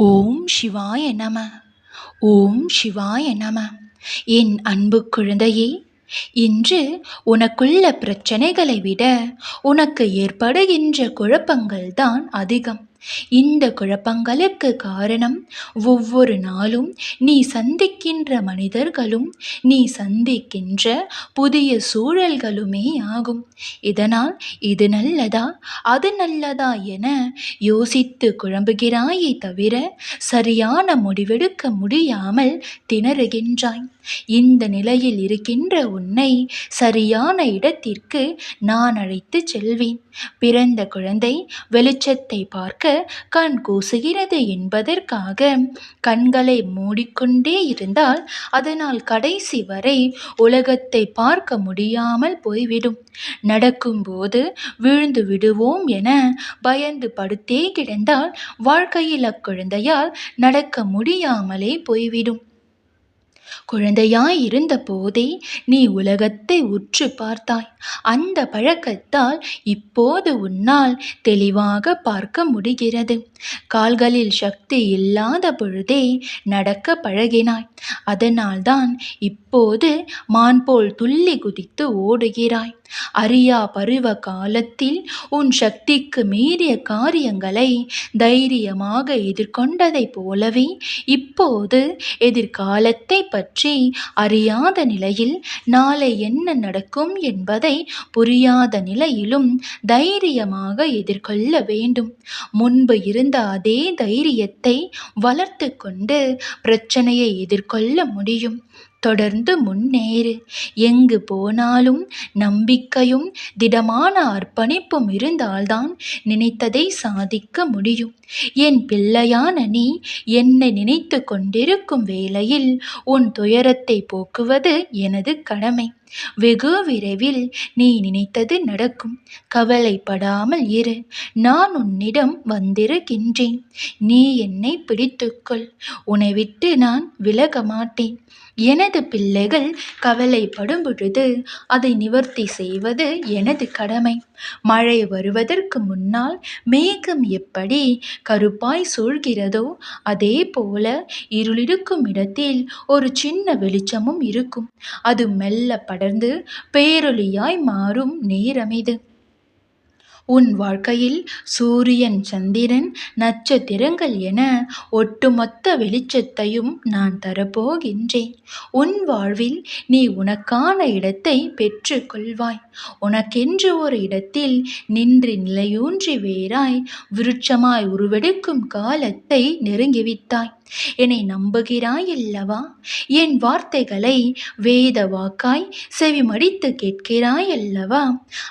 ஓம் சிவாய நம. ஓம் சிவாய நம. என் அன்பு குழந்தையே இன்று உனக்குள்ள பிரச்சனைகளை விட உனக்கு ஏற்படுகின்ற குழப்பங்கள் தான் அதிகம். இந்த குழப்பங்களுக்கு காரணம் ஒவ்வொரு நாளும் நீ சந்திக்கின்ற மனிதர்களும் நீ சந்திக்கின்ற புதிய சூழல்களுமே ஆகும். இதனால் இது நல்லதா அது நல்லதா என யோசித்து குழம்புகிறாயே தவிர சரியான முடிவெடுக்க முடியாமல் திணறுகின்றாய். இந்த நிலையில் இருக்கின்ற உன்னை சரியான இடத்திற்கு நான் அழைத்து செல்வேன். பிறந்த குழந்தை வெளிச்சத்தை பார்க்க கண் கூசுகிறது என்பதற்காக. கண்களை மூடிக்கொண்டே இருந்தால் அதனால் கடைசி வரை உலகத்தை பார்க்க முடியாமல் போய்விடும். நடக்கும்போது விழுந்து விடுவோம் என பயந்து படுத்தே கிடந்தால் வாழ்க்கையில் அக்குழந்தையால் நடக்க முடியாமலே போய்விடும். குழந்தையாய் இருந்த போதே நீ உலகத்தை உற்று பார்த்தாய். அந்த பழக்கத்தால் இப்போது உன்னால் தெளிவாக பார்க்க முடிகிறது. கால்களில் சக்தி இல்லாத பொழுதே நடக்க பழகினாய். அதனால்தான் இப்போது மான் போல் துள்ளி குதித்து ஓடுகிறாய். அறியா பருவ காலத்தில் உன் சக்திக்கு மீறிய காரியங்களை தைரியமாக எதிர்கொண்டதைப் போலவே இப்போது எதிர்காலத்தை பற்றி அறியாத நிலையில் நாளை என்ன நடக்கும் என்பதை புரியாத நிலையிலும் தைரியமாக எதிர்கொள்ள வேண்டும். முன்பு இருந்த அதே தைரியத்தை வளர்த்து கொண்டு பிரச்சனையை எதிர்கொள்ள முடியும். தொடர்ந்து முன்னேறு. எங்கு போனாலும் நம்பிக்கையும் திடமான அர்ப்பணிப்பும் இருந்தால்தான் நினைத்ததை சாதிக்க முடியும். என் பிள்ளையான நீ என்னை நினைத்து கொண்டிருக்கும் வேளையில் உன் துயரத்தை போக்குவது எனது கடமை. வெகு விரைவில் நீ நினைத்தது நடக்கும். கவலைப்படாமல் இரு. நான் உன்னிடம் வந்திருக்கின்றேன். நீ என்னை பிடித்துக்கொள். உன்னை விட்டு நான் விலக மாட்டேன் எனது பிள்ளைகள் கவலைப்படும் பொழுது அதை நிவர்த்தி செய்வது எனது கடமை மழை வருவதற்கு முன்னால் மேகம் எப்படி கருப்பாய் சூழ்கிறதோ அதே போல இருளிருக்கும் இடத்தில் ஒரு சின்ன வெளிச்சமும் இருக்கும் அது மெல்ல படர்ந்து பேரொளியாய் மாறும் நேரமிது. உன் வாழ்க்கையில் சூரியன் சந்திரன் நட்சத்திரங்கள் என ஒட்டுமொத்த வெளிச்சத்தையும் நான் தரப்போகின்றேன். உன் வாழ்வில் நீ உனக்கான இடத்தை பெற்றுக்கொள்வாய். உனக்கென்று ஒரு இடத்தில் நின்று நிலையூன்றி வேறாய். விருட்சமாய் உருவெடுக்கும் காலத்தை நெருங்கிவிட்டாய். என்னை நம்புகிறாய் அல்லவா என் வார்த்தைகளை வேத வாக்காய் செவிமடித்து கேட்கிறாய் அல்லவா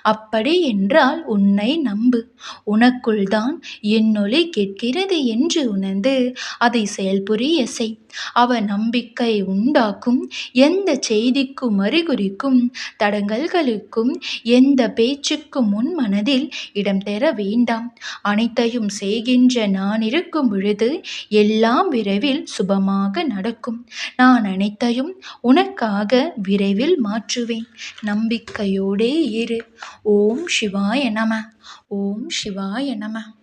அப்படி என்றால் உன்னை நம்பு. உனக்குள் தான் என்னொலி கேட்கிறது என்று உணர்ந்து அதை செயல்புரிய செய். அவ நம்பிக்கை உண்டாக்கும் எந்த செய்திக்கும் அறிகுறிக்கும் தடங்கல்களுக்கும் எந்த பேச்சுக்கும் முன் மனதில் இடம் பெற வேண்டாம். அனைத்தையும் செய்கின்ற நான் இருக்கும் பொழுது எல்லாம் விரைவில் சுபமாக நடக்கும். நான் அனைத்தையும் உனக்காக விரைவில் மாற்றுவேன். நம்பிக்கையோடே இரு. ஓம் சிவாய நம. ஓம் சிவாய நம.